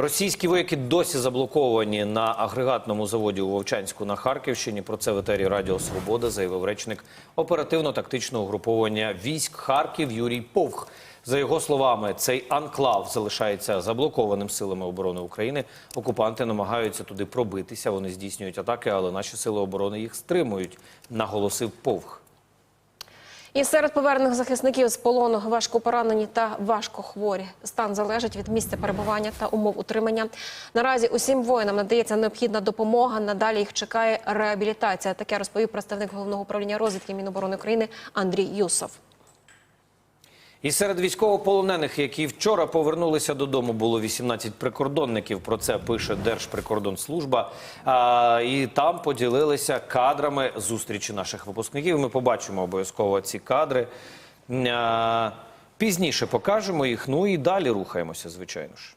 Російські вояки досі заблоковані на агрегатному заводі у Вовчанську на Харківщині. Про це в етері Радіо Свобода заявив речник оперативно-тактичного угруповання військ Харків Юрій Повх. За його словами, цей анклав залишається заблокованим силами оборони України. Окупанти намагаються туди пробитися. Вони здійснюють атаки, але наші сили оборони їх стримують. Наголосив Повх. І серед повернених захисників з полону важко поранені та важко хворі. Стан залежить від місця перебування та умов утримання. Наразі усім воїнам надається необхідна допомога. Надалі їх чекає реабілітація. Таке розповів представник головного управління розвідки Міноборони України Андрій Юсов. І серед військовополонених, які вчора повернулися додому, було 18 прикордонників. Про це пише Держприкордонслужба. А, і там поділилися кадрами зустрічі наших випускників. Ми побачимо обов'язково ці кадри. А, пізніше покажемо їх. Ну і далі рухаємося, звичайно ж.